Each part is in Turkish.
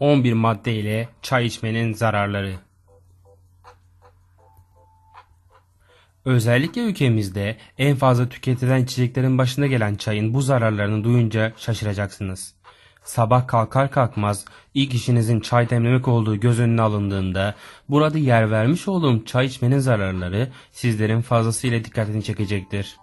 11 madde ile çay içmenin zararları. Özellikle ülkemizde en fazla tüketilen içeceklerin başında gelen çayın bu zararlarını duyunca şaşıracaksınız. Sabah kalkar kalkmaz ilk işinizin çay demlemek olduğu göz önüne alındığında burada yer vermiş olduğum çay içmenin zararları sizlerin fazlasıyla dikkatini çekecektir.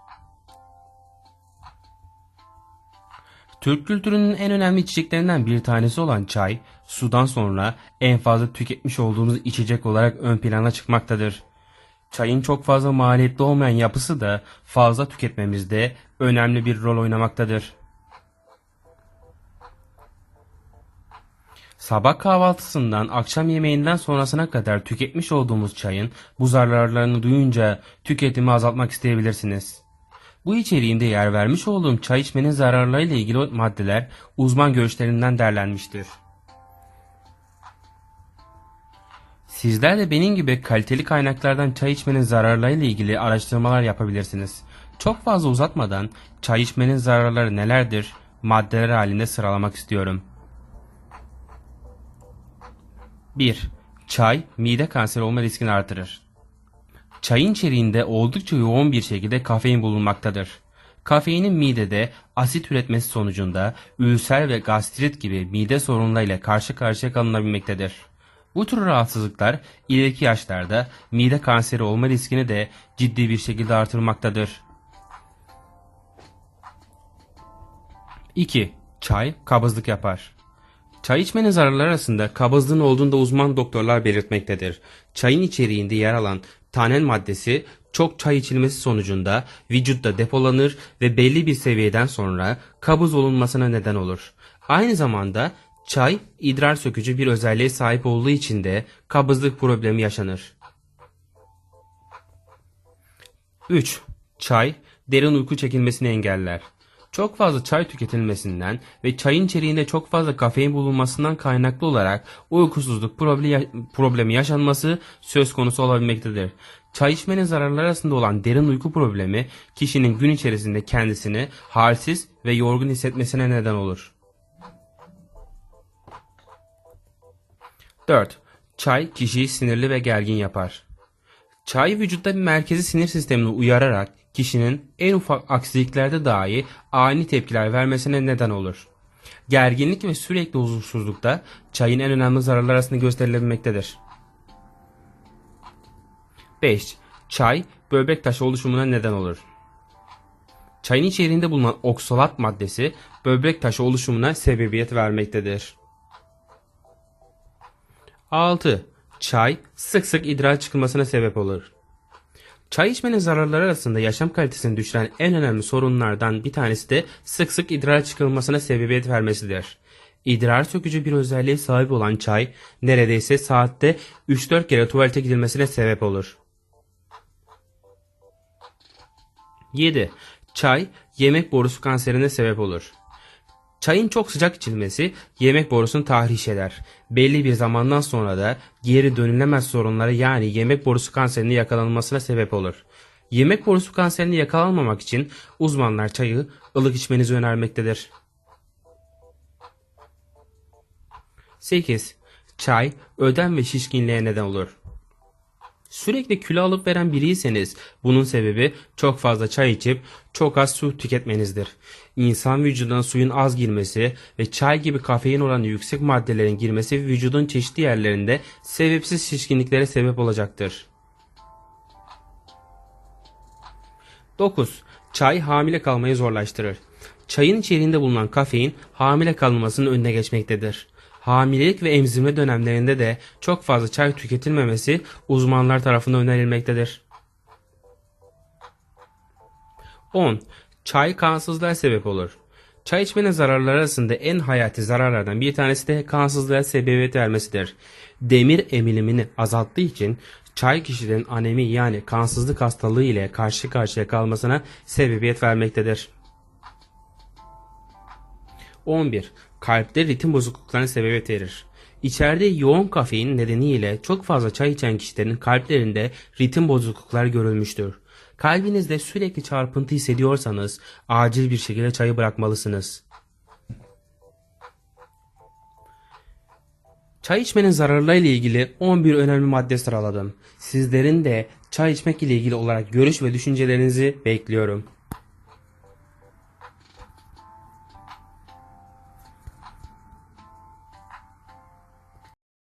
Türk kültürünün en önemli içeceklerinden bir tanesi olan çay, sudan sonra en fazla tüketmiş olduğumuz içecek olarak ön plana çıkmaktadır. Çayın çok fazla maliyetli olmayan yapısı da fazla tüketmemizde önemli bir rol oynamaktadır. Sabah kahvaltısından akşam yemeğinden sonrasına kadar tüketmiş olduğumuz çayın bu zararlarını duyunca tüketimi azaltmak isteyebilirsiniz. Bu içeriğimde yer vermiş olduğum çay içmenin zararlarıyla ilgili maddeler uzman görüşlerinden derlenmiştir. Sizler de benim gibi kaliteli kaynaklardan çay içmenin zararlarıyla ilgili araştırmalar yapabilirsiniz. Çok fazla uzatmadan çay içmenin zararları nelerdir maddeler halinde sıralamak istiyorum. 1. Çay mide kanseri olma riskini artırır. Çayın içeriğinde oldukça yoğun bir şekilde kafein bulunmaktadır. Kafeinin midede asit üretmesi sonucunda ülser ve gastrit gibi mide sorunlarıyla karşı karşıya kalınabilmektedir. Bu tür rahatsızlıklar ileriki yaşlarda mide kanseri olma riskini de ciddi bir şekilde artırmaktadır. 2. Çay kabızlık yapar. Çay içmenin zararları arasında kabızlığın olduğunu da uzman doktorlar belirtmektedir. Çayın içeriğinde yer alan tanen maddesi çok çay içilmesi sonucunda vücutta depolanır ve belli bir seviyeden sonra kabız olunmasına neden olur. Aynı zamanda çay idrar sökücü bir özelliğe sahip olduğu için de kabızlık problemi yaşanır. 3. Çay derin uyku çekilmesini engeller. Çok fazla çay tüketilmesinden ve çayın içeriğinde çok fazla kafein bulunmasından kaynaklı olarak uykusuzluk problemi yaşanması söz konusu olabilmektedir. Çay içmenin zararları arasında olan derin uyku problemi kişinin gün içerisinde kendisini halsiz ve yorgun hissetmesine neden olur. 4. Çay kişiyi sinirli ve gergin yapar. Çay vücutta bir merkezi sinir sistemini uyararak kişinin en ufak aksiliklerde dahi ani tepkiler vermesine neden olur. Gerginlik ve sürekli huzursuzlukta çayın en önemli zararlar arasında gösterilebilmektedir. 5. Çay böbrek taşı oluşumuna neden olur. Çayın içeriğinde bulunan oksalat maddesi böbrek taşı oluşumuna sebebiyet vermektedir. 6. Çay sık sık idrar çıkılmasına sebep olur. Çay içmenin zararları arasında yaşam kalitesini düşüren en önemli sorunlardan bir tanesi de sık sık idrar çıkılmasına sebebiyet vermesidir. İdrar sökücü bir özelliğe sahip olan çay neredeyse saatte 3-4 kere tuvalete gidilmesine sebep olur. 7. Çay yemek borusu kanserine sebep olur. Çayın çok sıcak içilmesi yemek borusunu tahriş eder. Belli bir zamandan sonra da geri dönülemez sorunları yani yemek borusu kanserinin yakalanmasına sebep olur. Yemek borusu kanserini yakalanmamak için uzmanlar çayı ılık içmenizi önermektedir. 8. Çay ödem ve şişkinliğe neden olur. Sürekli kilo alıp veren biriyseniz bunun sebebi çok fazla çay içip çok az su tüketmenizdir. İnsan vücuduna suyun az girmesi ve çay gibi kafein oranı yüksek maddelerin girmesi vücudun çeşitli yerlerinde sebepsiz şişkinliklere sebep olacaktır. 9. Çay hamile kalmayı zorlaştırır. Çayın içeriğinde bulunan kafein hamile kalmasının önüne geçmektedir. Hamilelik ve emzirme dönemlerinde de çok fazla çay tüketilmemesi uzmanlar tarafından önerilmektedir. 10. Çay kansızlığa sebep olur. Çay içmenin zararları arasında en hayati zararlardan bir tanesi de kansızlığa sebebiyet vermesidir. Demir emilimini azalttığı için çay kişilerin anemi yani kansızlık hastalığı ile karşı karşıya kalmasına sebebiyet vermektedir. 11. Kalpte ritim bozukluklarına sebebiyet verir. İçeride yoğun kafein nedeniyle çok fazla çay içen kişilerin kalplerinde ritim bozukluklar görülmüştür. Kalbinizde sürekli çarpıntı hissediyorsanız acil bir şekilde çayı bırakmalısınız. Çay içmenin zararları ile ilgili 11 önemli madde sıraladım. Sizlerin de çay içmek ile ilgili olarak görüş ve düşüncelerinizi bekliyorum.